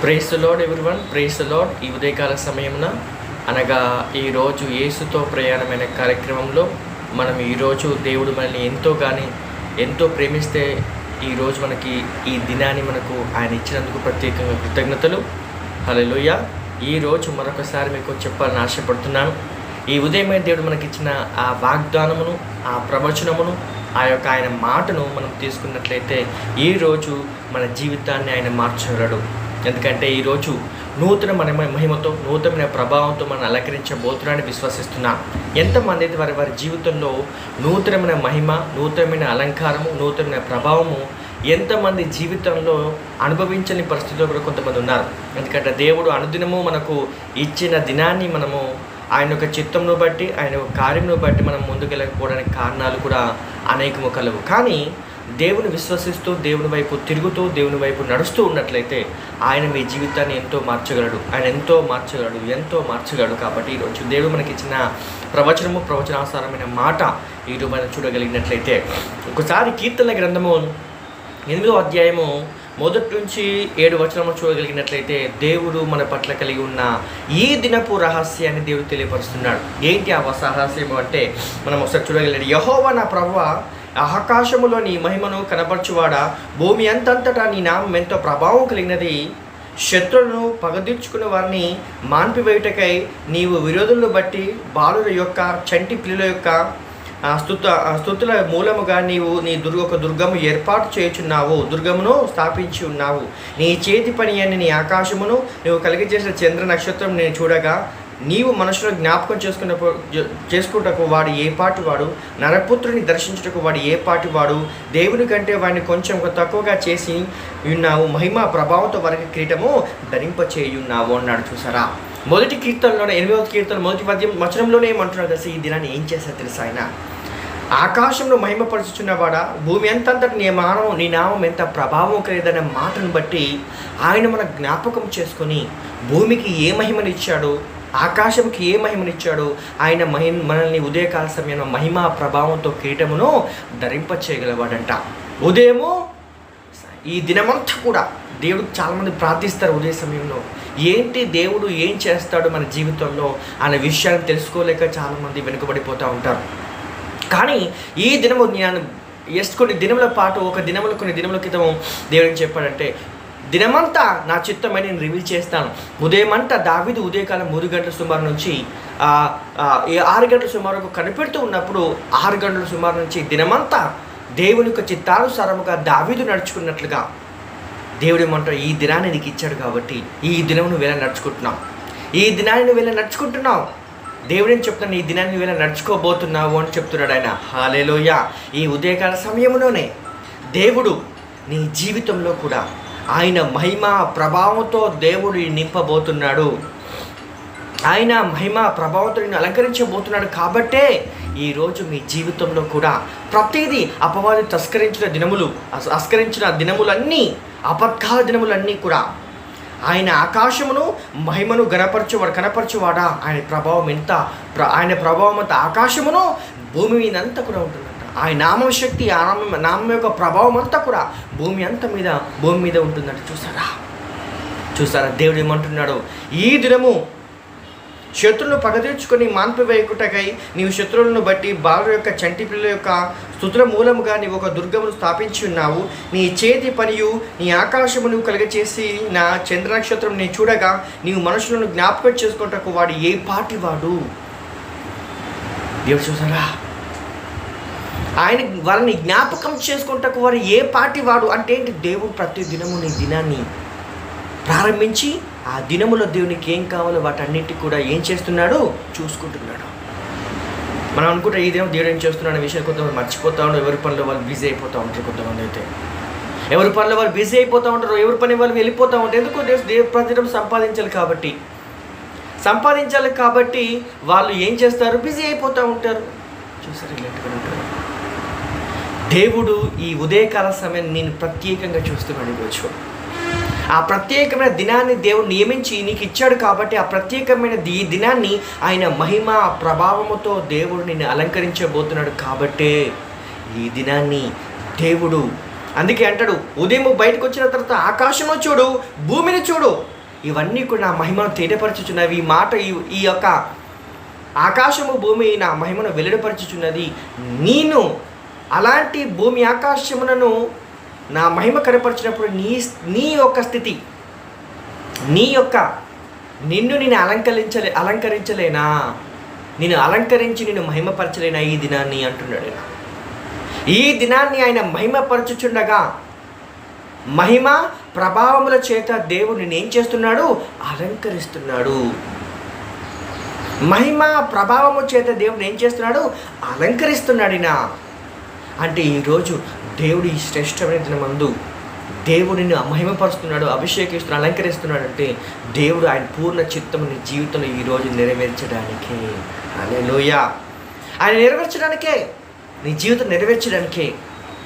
Praise Lord everyone praise Lord ఈ ఉదయకాల సమయమున అనగా ఈరోజు యేసుతో ప్రయాణమైన కార్యక్రమంలో మనం ఈరోజు దేవుడు మనల్ని ఎంతో కానీ ఎంతో ప్రేమిస్తే ఈరోజు మనకి ఈ దినాన్ని మనకు ఆయన ఇచ్చినందుకు ప్రత్యేకంగా కృతజ్ఞతలు. హలోయ ఈరోజు మరొకసారి మీకు చెప్పాలని ఆశపడుతున్నాను. ఈ ఉదయమైన దేవుడు మనకిచ్చిన ఆ వాగ్దానమును ఆ ప్రవచనమును ఆ యొక్క ఆయన మాటను మనం తీసుకున్నట్లయితే ఈరోజు మన జీవితాన్ని ఆయన మార్చగలడు. ఎందుకంటే ఈరోజు నూతన మన మహిమతో నూతనమైన ప్రభావంతో మనం అలంకరించబోతున్నాడని విశ్వసిస్తున్నాం. ఎంతమంది వారి వారి జీవితంలో నూతనమైన మహిమ నూతనమైన అలంకారము నూతనమైన ప్రభావము ఎంతమంది జీవితంలో అనుభవించని పరిస్థితిలో కూడా కొంతమంది ఉన్నారు. ఎందుకంటే దేవుడు అనుదినము మనకు ఇచ్చిన దినాన్ని మనము ఆయన యొక్క చిత్తంను బట్టి ఆయన యొక్క కార్యంను బట్టి మనం ముందుకెళ్ళకపోవడానికి కారణాలు కూడా అనేకము కలవు. కానీ దేవుని విశ్వసిస్తూ దేవుని వైపు తిరుగుతూ దేవుని వైపు నడుస్తూ ఉన్నట్లయితే ఆయన మీ జీవితాన్ని ఎంతో మార్చగలడు. ఆయన ఎంతో మార్చగలడు ఎంతో మార్చగలడు కాబట్టి ఈరోజు దేవుడు మనకి ఇచ్చిన ప్రవచనము ప్రవచనాసారమైన మాట ఈరోజు మనం చూడగలిగినట్లయితే. ఒకసారి కీర్తన గ్రంథము ఎనిమిదో అధ్యాయము మొదటి నుంచి ఏడు వచనము చూడగలిగినట్లయితే దేవుడు మన పట్ల కలిగి ఉన్న ఈ దినపు రహస్యాన్ని దేవుడు తెలియపరుస్తున్నాడు. ఏంటి ఆ వస రహస్యము అంటే మనం ఒకసారి చూడగలిగిన యహోవ నా ప్రభువ ఆకాశములో నీ మహిమను కనపరచువాడా భూమి అంతంతటా నీ నామం ఎంతో ప్రభావం కలిగినది. శత్రులను పగదీర్చుకున్న వారిని మాన్పివేయుటకై నీవు విరోధులను బట్టి బాలుల యొక్క చంటి పిల్లల యొక్క స్థుత స్థుతుల మూలముగా నీవు నీ దుర్గ ఒక దుర్గము ఏర్పాటు చేయుచున్నావు. దుర్గమును స్థాపించి ఉన్నావు. నీ చేతి పని అని నీ ఆకాశమును నువ్వు కలిగజేసిన చంద్ర నక్షత్రం నేను చూడగా నీవు మనసులో జ్ఞాపకం చేసుకున్న చేసుకుంటకు వాడు ఏ పాటి వాడు నరపుత్రుని దర్శించుటకు వాడు ఏ పాటి వాడు దేవుని కంటే వాడిని కొంచెం తక్కువగా చేసి ఉన్నావు మహిమ ప్రభావంతో వరకు కిరీటము ధరింపచేయున్నావు అన్నాడు చూసారా? మొదటి కీర్తనలోనే ఎనిమిదవ కీర్తన మొదటి పద్యం వచనంలోనే ఏమంటున్నాడు తెలుసా? ఈ దినాన్ని ఏం చేశారు తెలుసా ఆయన? ఆకాశంలో మహిమపరుచుచున్నవాడా భూమి ఎంతంతటి నీ మానవం నీ నామం ఎంత ప్రభావం కలిదనే మాటను బట్టి ఆయన మన జ్ఞాపకం చేసుకొని భూమికి ఏ మహిమనిచ్చాడో? ఆకాశంకి ఏ మహిమనిచ్చాడో ఆయన మహి మనల్ని ఉదయకాల సమయంలో మహిమ ప్రభావంతో కిరీటమును ధరింపచేయగలవాడంట. ఉదయము ఈ దినమంతా కూడా దేవుడు చాలామంది ప్రార్థిస్తారు ఉదయ సమయంలో. ఏంటి దేవుడు ఏం చేస్తాడు మన జీవితంలో అనే విషయాన్ని తెలుసుకోలేక చాలామంది వెనుకబడిపోతూ ఉంటారు. కానీ ఈ దినము నేను ఎస్ కొన్ని దినముల పాటు ఒక దినములు కొన్ని దినముల క్రితం దేవుడు చెప్పాడంటే దినమంతా నా చిత్తమై నేను రివీల్ చేస్తాను. ఉదయమంతా దావిది ఉదయకాలం మూడు గంటల సుమారు నుంచి ఈ ఆరు గంటల సుమారుకు కనిపెడుతూ ఉన్నప్పుడు ఆరు గంటల సుమారు నుంచి దినమంతా దేవుని యొక్క చిత్తానుసారముగా దావీదు నడుచుకున్నట్లుగా దేవుడు ఏమంటాడు ఈ దినాన్ని నీకు ఇచ్చాడు కాబట్టి ఈ దినం నువ్వు ఎలా నడుచుకుంటున్నావు. ఈ దినాన్ని నువ్వు ఎలా నడుచుకుంటున్నావు. దేవుడిని చెప్తున్నాను ఈ దినాన్ని నువ్వు నడుచుకోబోతున్నావు అని చెప్తున్నాడు ఆయన. హాలేలోయ ఈ ఉదయకాల సమయంలోనే దేవుడు నీ జీవితంలో కూడా ఆయన మహిమ ప్రభావంతో దేవుడు నింపబోతున్నాడు. ఆయన మహిమ ప్రభావంతో నిన్ను అలంకరించబోతున్నాడు కాబట్టే ఈరోజు మీ జీవితంలో కూడా ప్రతిదీ అపవాది తస్కరించిన దినములు అస్కరించిన దినములన్నీ అబద్ధాల దినములన్నీ కూడా ఆయన ఆకాశమును మహిమను గనపరచువాడు కనపరచువాడా? ఆయన ప్రభావం ఎంత ప్ర- ఆయన ప్రభావం అంత ఆకాశమును భూమి మీద అంతా కూడా ఉంటుంది ఆయన నామం శక్తి ఆ నామం నామం యొక్క ప్రభావం అంతా కూడా భూమి అంతా మీద భూమి మీద ఉంటుందంట. చూసారా? చూసారా? దేవుడు ఏమంటున్నాడు? ఈ దినము శత్రులను పగదీర్చుకొని మాన్పివేయకుటకై నీవు శత్రువులను బట్టి బాలు యొక్క చంటి పిల్లల యొక్క స్థుతుల మూలముగా నీవు ఒక దుర్గమును స్థాపించి ఉన్నావు. నీ చేతి పనియు నీ ఆకాశము నువ్వు కలుగచేసి నా చంద్ర నక్షత్రం నేను చూడగా నీవు మనుషులను జ్ఞాపకం చేసుకుంటకు వాడు ఏ పాటి వాడు? దేవుడు చూసారా? ఆయన వాళ్ళని జ్ఞాపకం చేసుకుంటకు వారు ఏ పాటి వాడు అంటే ఏంటి? దేవుడు ప్రతి దినము నీ దినాన్ని ప్రారంభించి ఆ దినములో దేవునికి ఏం కావాలో వాటన్నిటికి కూడా ఏం చేస్తున్నాడు? చూసుకుంటున్నాడు. మనం అనుకుంటే ఈ దినం దేవుడు ఏం చేస్తున్నాడు అనే విషయం కొంతమంది మర్చిపోతా ఉంటారు ఎవరి పనిలో వాళ్ళు బిజీ అయిపోతూ ఉంటారు కొంతమంది అయితే. ఎవరి పనిలో వాళ్ళు బిజీ అయిపోతూ ఉంటారు. ఎవరి పని వాళ్ళు వెళ్ళిపోతూ ఉంటారు. ఎందుకు దేవు దేవ్ ప్రతిదినం సంపాదించాలి కాబట్టి. సంపాదించాలి కాబట్టి వాళ్ళు ఏం చేస్తారు? బిజీ అయిపోతూ ఉంటారు. చూసారు ఇలాంటివి ఉంటారు దేవుడు ఈ ఉదయకాల సమయం నేను ప్రత్యేకంగా చూస్తున్నాను ఈరోజు. ఆ ప్రత్యేకమైన దినాన్ని దేవుడు నియమించి నీకు ఇచ్చాడు కాబట్టి ఆ ప్రత్యేకమైన ఈ దినాన్ని ఆయన మహిమ ప్రభావముతో దేవుడు నిన్ను అలంకరించబోతున్నాడు కాబట్టే ఈ దినాన్ని దేవుడు అందుకే అంటాడు ఉదయం బయటకు వచ్చిన తర్వాత ఆకాశము చూడు భూమిని చూడు. ఇవన్నీ కూడా నా మహిమను తేటపరచుచున్నవి. ఈ మాట ఈ ఈ యొక్క ఆకాశము భూమి నా మహిమను వెల్లడిపరచుచున్నది. నేను అలాంటి భూమి ఆకాశములను నా మహిమ కనపరిచినప్పుడు నీ నీ యొక్క స్థితి నీ యొక్క నిన్ను నేను అలంకరించలే అలంకరించలేనా? నేను అలంకరించి నేను మహిమపరచలేనా ఈ దినాన్ని అంటున్నాడు ఈ దినాన్ని ఆయన మహిమపరచుచుండగా మహిమ ప్రభావముల చేత దేవుడు నేను ఏం చేస్తున్నాడు? అలంకరిస్తున్నాడు. మహిమ ప్రభావము చేత దేవుడు ఏం చేస్తున్నాడు? అలంకరిస్తున్నాడినా అంటే ఈరోజు దేవుడు ఈ శ్రేష్టమైన మందు దేవుడిని మహిమపరుస్తున్నాడు అభిషేకిస్తున్నాడు అలంకరిస్తున్నాడు అంటే దేవుడు ఆయన పూర్ణ చిత్తం నీ జీవితంలో ఈరోజు నెరవేర్చడానికే. లోయా ఆయన నెరవేర్చడానికే నీ జీవితం నెరవేర్చడానికే.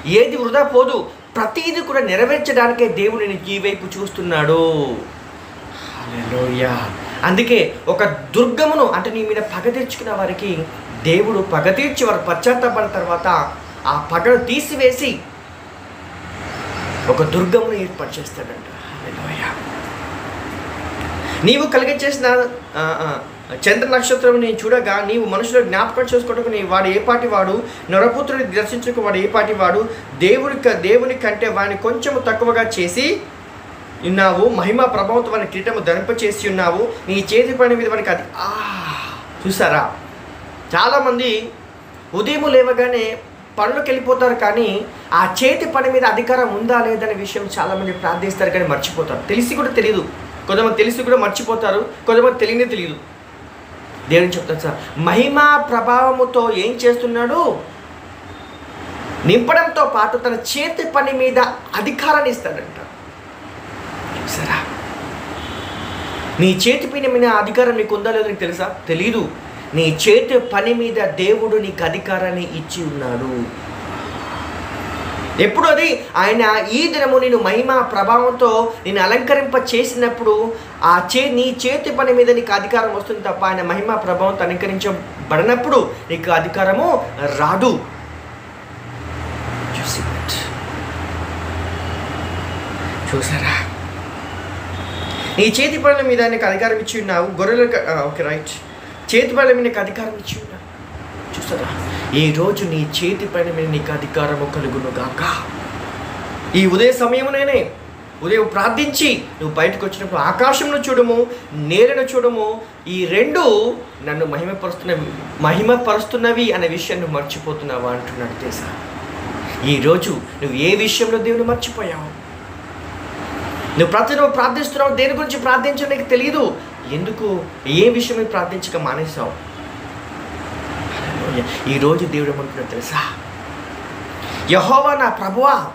ఏది వృధా పోదు ప్రతీది కూడా నెరవేర్చడానికే దేవుడు నేను ఈ వైపు చూస్తున్నాడు. అందుకే ఒక దుర్గమును అంటే నీ మీద పగ తీర్చుకున్న వారికి దేవుడు పగ తీర్చి వారు పశ్చాత్తాపడిన తర్వాత ఆ పగను తీసివేసి ఒక దుర్గమును ఏర్పాటు చేస్తాడంట. నీవు కలిగించేసిన చంద్ర నక్షత్రం నేను చూడగా నీవు మనుషులు జ్ఞాపకం చేసుకోవడానికి నీ వాడు ఏ పాటి వాడు? నరపుత్రుని దర్శించుకు వాడు ఏ పాటి వాడు? దేవుని దేవుని కంటే వాడిని కొంచెం తక్కువగా చేసి ఉన్నావు. మహిమ ప్రభావంతో వాని కిరీటము ధరింప చేసి ఉన్నావు. నీ చేతి పని మీద వానికి అది చూసారా? చాలామంది ఉదయం లేవగానే పనులకు వెళ్ళిపోతారు కానీ ఆ చేతి పని మీద అధికారం ఉందా లేదనే విషయం చాలామంది ప్రార్థిస్తారు కానీ మర్చిపోతారు. తెలిసి కూడా తెలియదు కొంతమంది తెలిసి కూడా మర్చిపోతారు. కొంతమంది తెలియనే తెలియదు దేవుని చెప్తాను సార్ మహిమ ప్రభావముతో ఏం చేస్తున్నాడు? నింపడంతో పాటు తన చేతి పని మీద అధికారాన్ని ఇస్తాడంట. సరా నీ చేతి పని మీద అధికారం నీకు ఉందా లేదో నీకు తెలుసా? తెలీదు. నీ చేతి పని మీద దేవుడు నీకు అధికారాన్ని ఇచ్చి ఉన్నాడు. ఎప్పుడు అది? ఆయన ఈ దినము నేను మహిమ ప్రభావంతో నేను అలంకరింప చేసినప్పుడు ఆ చే నీ చేతి పని మీద నీకు అధికారం వస్తుంది తప్ప ఆయన మహిమ ప్రభావంతో అలంకరించబడినప్పుడు నీకు అధికారము రాదు. చూసి చూసారా నీ చేతి పనుల మీద నీకు అధికారం ఇచ్చి ఉన్నావు. గొర్రెల ఓకే రైట్. చేతి పైన మీద నీకు అధికారం ఇచ్చి ఉన్నావు చూసారా ఈ రోజు నీ చేతి పైన మీద నీకు అధికారము కలుగును గాక. ఈ ఉదయ సమయమునేనే ఉదయం ప్రార్థించి నువ్వు బయటకు వచ్చినప్పుడు ఆకాశంను చూడము నేలను చూడము ఈ రెండు నన్ను మహిమపరుస్తున్నవి మహిమపరుస్తున్నవి అనే విషయాన్ని నువ్వు మర్చిపోతున్నావా అంటున్నాడు దేశ. ఈరోజు నువ్వు ఏ విషయంలో దేవుని మర్చిపోయావు? నువ్వు ప్రతి నువ్వు ప్రార్థిస్తున్నావు దేని గురించి ప్రార్థించడం నీకు తెలియదు ఎందుకు? ఏ విషయమై ప్రార్థించక మానేసావు ఈరోజు దేవుడు ఏమంటున్నాడు తెలుసా? యహోవా నా ప్రభువా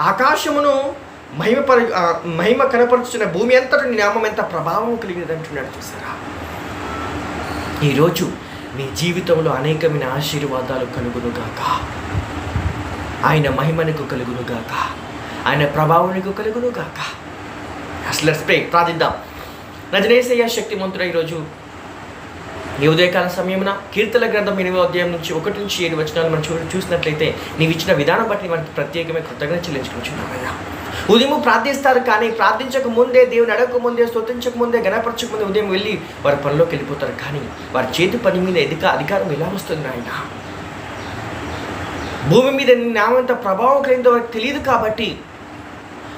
ఆకాశమును మహిమ పరి మహిమ కనపరుచున్న భూమి అంతటి నామం ఎంత ప్రభావం కలిగినది అంటున్నాడు చూసారా ఈరోజు నీ జీవితంలో అనేకమైన ఆశీర్వాదాలు కలుగునుగాక. ఆయన మహిమనికి కలుగునుగాక. ఆయన ప్రభావానికి కలుగునుగాక. అసలు స్ప్రే ప్రార్థిద్దాం. రజనేశయ్య శక్తిమంతుడు ఈరోజు ఈ ఉదయకాల సమయమున కీర్తన గ్రంథం ఎనిమిదో అధ్యాయం నుంచి ఒకటి నుంచి ఏడు వచనాలు మనం చూ చూసినట్లయితే నీవు ఇచ్చిన విధానం బట్టి మనకి ప్రత్యేకమైన కృతజ్ఞత చెల్లించుకుంటున్నామయ్యా ఉదయం ప్రార్థిస్తారు కానీ ప్రార్థించక ముందే దేవుని అడగక ముందే స్తుతించక ముందే గణపరచక ముందే ఉదయం వెళ్ళి వారి పనిలోకి వెళ్ళిపోతారు కానీ వారి చేతి పని మీద ఎదిక అధికారం ఎలా వస్తుంది ఆయన భూమి మీద నామంత ప్రభావం కలిగిందో వారికి తెలియదు కాబట్టి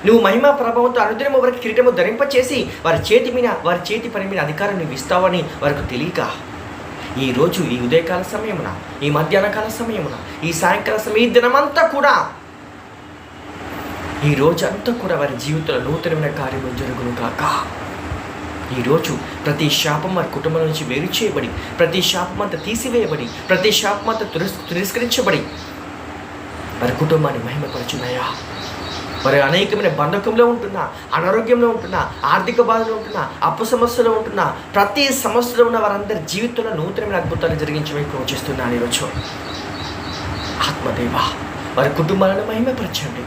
నువ్వు మహిమ ప్రభావంతో అనుదినము వారికి కిరీటము ధరింపచేసి వారి చేతి మీద వారి చేతి పని మీద అధికారం నువ్వు ఇస్తావని వారికి తెలియక. ఈ రోజు ఈ ఉదయకాల సమయమున ఈ మధ్యాహ్న కాల సమయమున ఈ సాయంకాల సమయం ఈ దినమంతా కూడా ఈ రోజు అంతా కూడా వారి జీవితంలో నూతనమైన కార్యము జరుగును కాక ఈరోజు ప్రతి శాపం వారి కుటుంబం నుంచి వేరు చేయబడి ప్రతి శాపం అంతా తీసివేయబడి ప్రతి శాపం అంతా తిరస్కరించబడి వారి కుటుంబాన్ని మహిమపరచున్నాయా? మరి అనేకమైన బంధకంలో ఉంటున్నా అనారోగ్యంలో ఉంటున్నా ఆర్థిక బాధలో ఉంటున్నా అప్పు సమస్యలో ఉంటున్నా ప్రతి సమస్యలో ఉన్న వారందరి జీవితంలో నూతనమైన అద్భుతాలు జరిగించమని ప్రోచిస్తున్నాను ఈరోజు. ఆత్మదేవ వారి కుటుంబాలను మహిమపరచండి.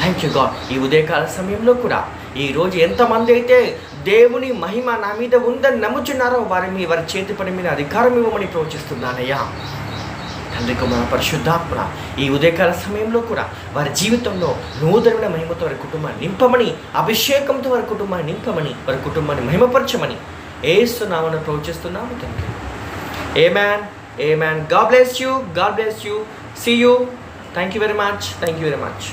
థ్యాంక్ యూ గాడ్ ఈ ఉదయకాల సమయంలో కూడా ఈ రోజు ఎంతమంది అయితే దేవుని మహిమ నా మీద ఉందని నమ్ముచున్నారో వారి మీ వారి చేతి పని మీద అధికారం ఇవ్వమని ప్రోచిస్తున్నానయ్యా తండ్రి కుమార పరిశుద్ధాత్మ ఈ ఉదయకాల సమయంలో కూడా వారి జీవితంలో నూతనమైన మహిమతో వారి కుటుంబాన్ని నింపమని అభిషేకంతో వారి కుటుంబాన్ని నింపమని వారి కుటుంబాన్ని మహిమపరచమని ఏస్తున్నామని ప్రోచిస్తున్నాము తండ్రి. Amen amen God bless you God bless you see you thank you very much thank you very much